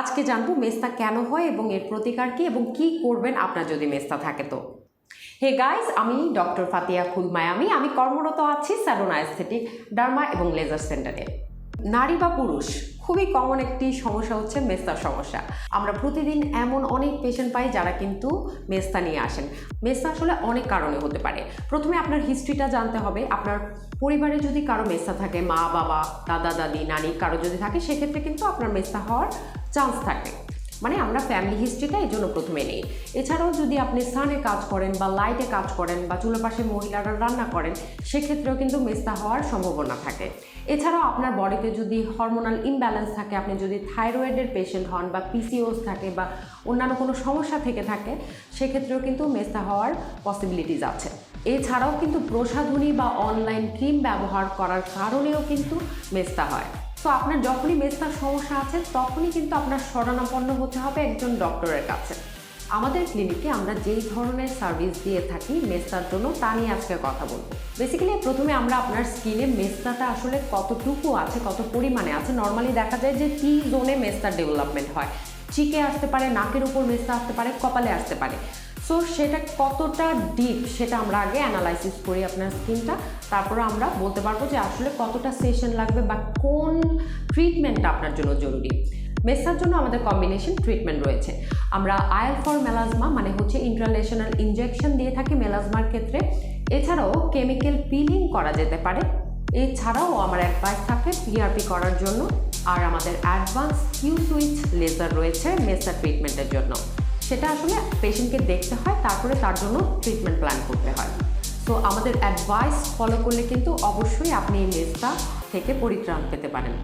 আজকে জানব মেস্তা কেন হয় এবং এর প্রতিকার কি এবং কি করবেন আপনার যদি মেস্তা থাকে তো। হে গাইজ আমি ডক্টর ফাতিয়া খুলমায়ামি। আমি কর্মরত আছি স্যালোনা এস্থেটিক ডার্মা এবং লেজার সেন্টারে। নারী বা পুরুষ, খুবই কমন একটি সমস্যা হচ্ছে মেস্তার সমস্যা। আমরা প্রতিদিন এমন অনেক পেশেন্ট পাই যারা কিন্তু মেস্তা নিয়ে আসেন। মেস্তা আসলে অনেক কারণে হতে পারে। প্রথমে আপনার হিস্ট্রিটা জানতে হবে। আপনার পরিবারে যদি কারও মেস্তা থাকে, মা, বাবা, দাদা, দাদি, নানি কারও যদি থাকে, সেক্ষেত্রে কিন্তু আপনার মেস্তা হওয়ার চান্স থাকে। মানে আমরা ফ্যামিলি হিস্ট্রিটা এই জন্য প্রথমে নেই। এছাড়াও যদি আপনি সানে কাজ করেন বা লাইটে কাজ করেন বা চুলোর পাশে মহিলারা রান্না করেন, সেক্ষেত্রেও কিন্তু মেস্তা হওয়ার সম্ভাবনা থাকে। এছাড়াও আপনার বডিতে যদি হরমোনাল ইমব্যালেন্স থাকে, আপনি যদি থাইরয়েডের পেশেন্ট হন বা পিসিওস থাকে বা অন্যান্য কোনো সমস্যা থেকে থাকে, সেক্ষেত্রেও কিন্তু মেস্তা হওয়ার পসিবিলিটিস আছে। এছাড়াও কিন্তু প্রসাধনী বা অনলাইন ক্রিম ব্যবহার করার কারণেও কিন্তু মেস্তা হয়। তো আপনার যখনই মেস্তার সমস্যা আছে, তখনই কিন্তু আপনার শরণাপন্ন হতে হবে একজন ডক্টরের কাছে। আমাদের ক্লিনিকে আমরা যেই ধরনের সার্ভিস দিয়ে থাকি মেস্তার জন্য, তা নিয়ে আজকে কথা বলব। বেসিক্যালি প্রথমে আমরা আপনার স্কিনে মেস্তাটা আসলে কতটুকু আছে, কত পরিমাণে আছে। নর্মালি দেখা যায় যে টি জোনে মেস্তার ডেভেলপমেন্ট হয়। চিকে আসতে পারে, নাকের উপর মেস্তা আসতে পারে, কপালে আসতে পারে। সো সেটা কতটা ডিপ সেটা আমরা আগে অ্যানালাইসিস করি আপনার স্কিনটা তারপরে আমরা বলতে পারব যে আসলে কতটা সেশন লাগবে বা কোন ট্রিটমেন্টটা আপনার জন্য জরুরি। মেসার জন্য আমাদের কম্বিনেশন ট্রিটমেন্ট রয়েছে। আমরা আয়াল ফর মেলাজমা মানে হচ্ছে ইন্টারন্যাশনাল ইনজেকশন দিয়ে থাকি মেলাজমার ক্ষেত্রে। এছাড়াও কেমিক্যাল পিলিং করা যেতে পারে। এছাড়াও আমার অ্যাডভাইস থাকে পিআরপি করার জন্য। আর আমাদের অ্যাডভান্স কিউ সুইচ লেজার রয়েছে মেসার ট্রিটমেন্টের জন্য। সেটা আসলে পেশেন্টকে দেখতে হয়, তারপরে তার জন্য ট্রিটমেন্ট প্ল্যান করতে হয়। তো আমাদের অ্যাডভাইস ফলো করলে কিন্তু অবশ্যই আপনি এই মেজটা থেকে পরিত্রাণ পেতে পারেন।